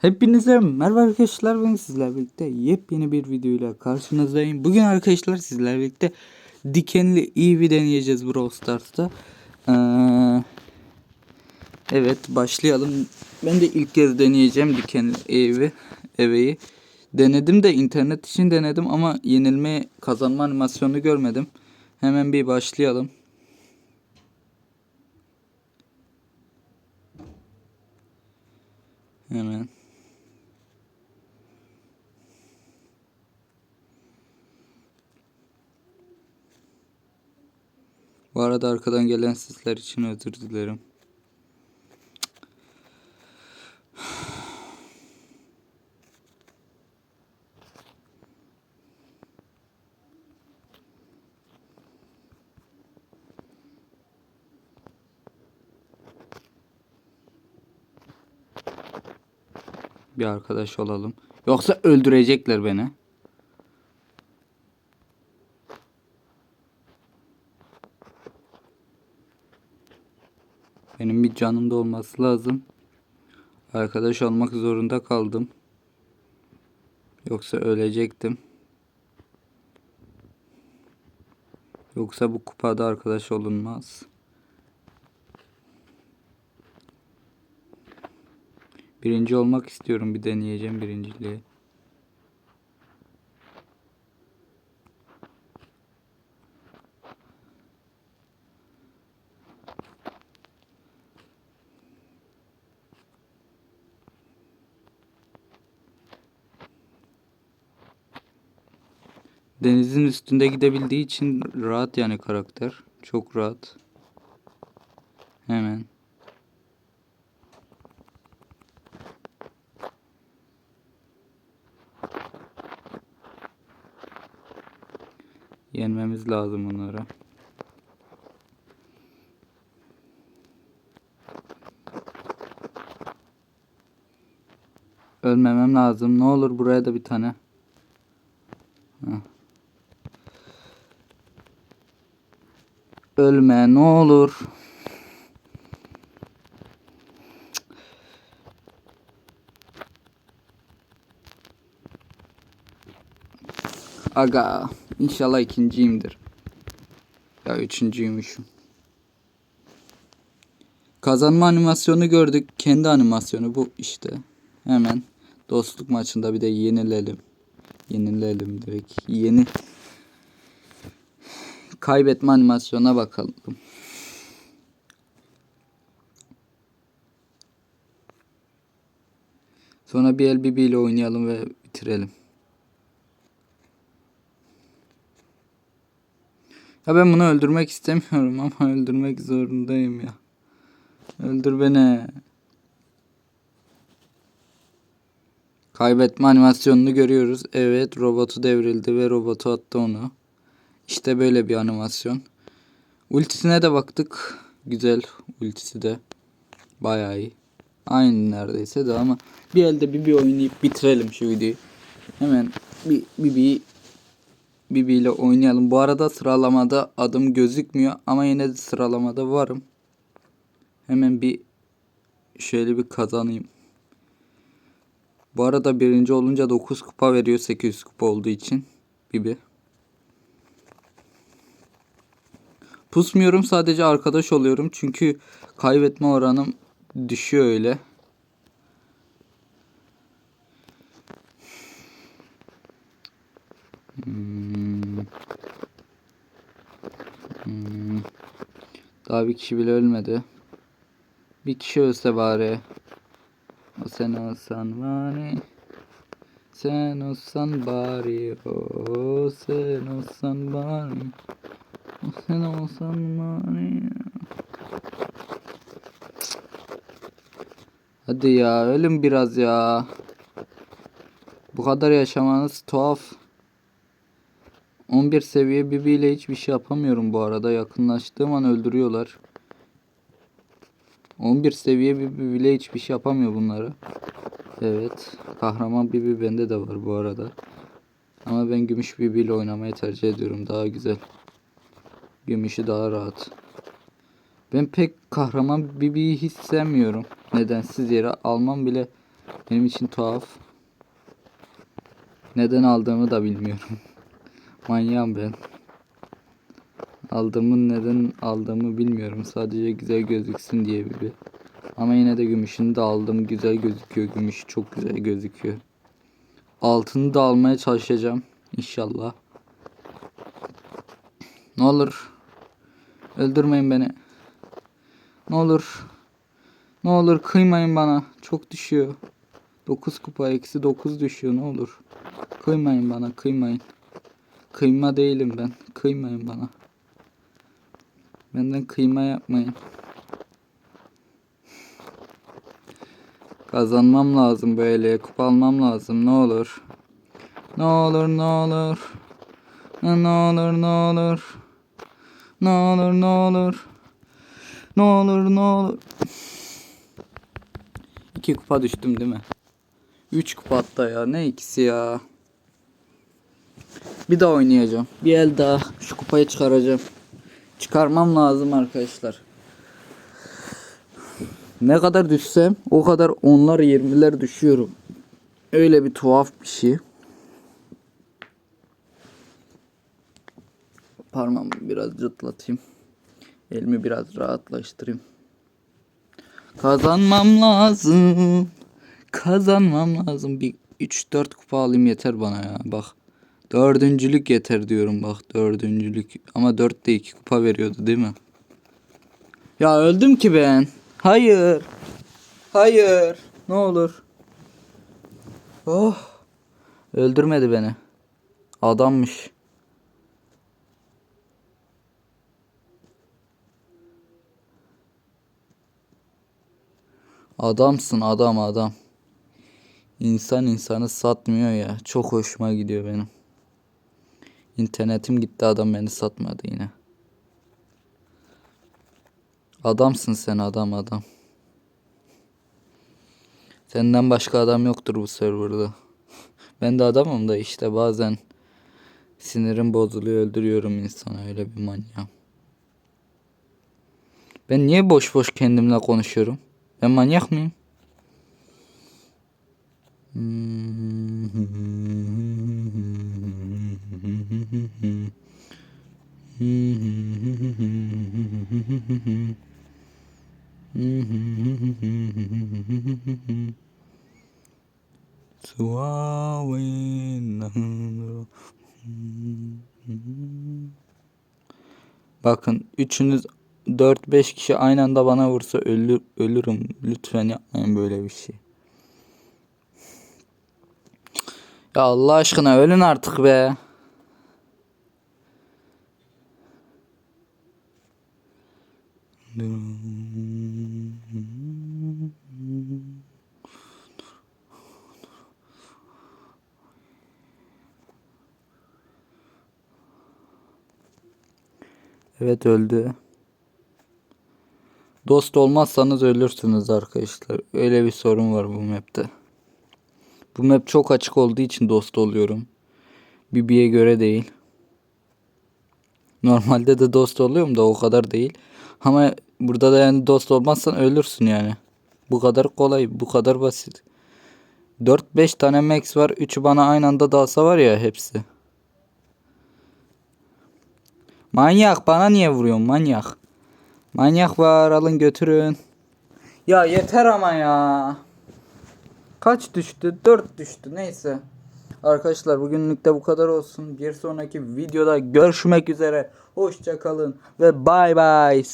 Hepinize merhaba arkadaşlar ben sizlerle birlikte yepyeni bir videoyla karşınızdayım. Bugün arkadaşlar sizlerle birlikte dikenli Eevee deneyeceğiz Brawl Stars'ta. Ee, evet başlayalım. Ben de ilk kez deneyeceğim dikenli Eevee. Eve'yi. Denedim de internet için denedim ama yenilme kazanma animasyonunu görmedim. Hemen bir başlayalım. Hemen. Bu arada arkadan gelen sesler için özür dilerim. Bir arkadaş olalım. Yoksa öldürecekler beni. Benim bir canımda olması lazım. Arkadaş olmak zorunda kaldım. Yoksa ölecektim. Yoksa bu kupada arkadaş olunmaz. Birinci olmak istiyorum. Bir deneyeceğim birinciliği. Denizin üstünde gidebildiği için rahat yani karakter. Çok rahat. Hemen. Yenmemiz lazım onları. Ölmemem lazım. Ne olur buraya da bir tane. Heh. Ölme ne olur. Aga inşallah ikinciyimdir. Ya üçüncüymüşüm. Kazanma animasyonu gördük. Kendi animasyonu bu işte. Hemen dostluk maçında bir de yenilelim. Yenilelim direkt. Yeni. Kaybetme animasyona bakalım. Sonra bir el ile oynayalım ve bitirelim. Ya ben bunu öldürmek istemiyorum ama öldürmek zorundayım ya. Öldür beni. Kaybetme animasyonunu görüyoruz. Evet robotu devrildi ve robotu attı onu. İşte böyle bir animasyon. Ultisine de baktık. Güzel ultisi de. Bayağı iyi. Aynı neredeyse de ama bir elde bir bir oynayıp bitirelim şu videoyu. Hemen bir bir bir Bibi ile oynayalım. Bu arada sıralamada adım gözükmüyor ama yine de sıralamada varım. Hemen bir şöyle bir kazanayım. Bu arada birinci olunca 9 kupa veriyor 800 kupa olduğu için. Bibi. Pusmuyorum sadece arkadaş oluyorum çünkü kaybetme oranım düşüyor öyle. Hmm. Hmm. Daha bir kişi bile ölmedi. Bir kişi ölse bari. O sen olsan bari. Sen olsan bari. O sen olsan bari. Sen olsan bari. Hadi ya ölüm biraz ya. Bu kadar yaşamanız tuhaf. 11 seviye Bibi ile hiçbir şey yapamıyorum bu arada. Yakınlaştığım an öldürüyorlar. 11 seviye Bibi bile hiçbir şey yapamıyor bunları. Evet. Kahraman Bibi bende de var bu arada. Ama ben gümüş Bibi ile oynamayı tercih ediyorum. Daha güzel. Gümüşü daha rahat. Ben pek kahraman Bibi'yi hiç sevmiyorum. Nedensiz yere almam bile Benim için tuhaf. Neden aldığımı da bilmiyorum. Manyağım ben. Aldığımın neden aldığımı bilmiyorum. Sadece güzel gözüksün diye bir. Ama yine de gümüşünü de aldım. Güzel gözüküyor. Gümüş çok güzel gözüküyor. Altını da almaya çalışacağım. İnşallah. Ne olur. Öldürmeyin beni. Ne olur. Ne olur kıymayın bana. Çok düşüyor. 9 kupa eksi 9 düşüyor ne olur. Kıymayın bana kıymayın. Kıyma değilim ben. Kıymayın bana. Benden kıyma yapmayın. Kazanmam lazım böyle. Kupa almam lazım ne olur. Ne olur ne olur. Ne olur ne olur. Ne olur ne olur. Ne olur ne olur. İki kupa düştüm değil mi? Üç kupa hatta ya. Ne ikisi ya. Bir daha oynayacağım. Bir el daha. Şu kupayı çıkaracağım. Çıkarmam lazım arkadaşlar. Ne kadar düşsem o kadar onlar yirmiler düşüyorum. Öyle bir tuhaf bir şey. Parmağımı biraz cıtlatayım. Elimi biraz rahatlaştırayım. Kazanmam lazım. Kazanmam lazım. Bir 3-4 kupa alayım yeter bana ya. Bak. Dördüncülük yeter diyorum bak. Dördüncülük. Ama 4 de 2 kupa veriyordu değil mi? Ya öldüm ki ben. Hayır. Hayır. Ne olur. Oh. Öldürmedi beni. Adammış. Adamsın adam adam. İnsan insanı satmıyor ya. Çok hoşuma gidiyor benim. İnternetim gitti adam beni satmadı yine. Adamsın sen adam adam. Senden başka adam yoktur bu serverda. Ben de adamım da işte bazen sinirim bozuluyor öldürüyorum insanı öyle bir manyağım. Ben niye boş boş kendimle konuşuyorum? Ben manyak mıyım? Bakın üçünüz 4-5 kişi aynı anda bana vursa ölür, ölürüm. Lütfen yapmayın böyle bir şey. Ya Allah aşkına ölün artık be. Evet öldü. Dost olmazsanız ölürsünüz arkadaşlar. Öyle bir sorun var bu map'te. Bu map çok açık olduğu için dost oluyorum. Bibi'ye göre değil. Normalde de dost oluyorum da o kadar değil. Ama burada da yani dost olmazsan ölürsün yani. Bu kadar kolay, bu kadar basit. 4-5 tane max var. 3'ü bana aynı anda dalsa var ya hepsi. Manyak bana niye vuruyorsun manyak? Manyak var alın götürün. Ya yeter ama ya. Kaç düştü? 4 düştü neyse. Arkadaşlar bugünlük de bu kadar olsun. Bir sonraki videoda görüşmek üzere. Hoşça kalın ve bye bye.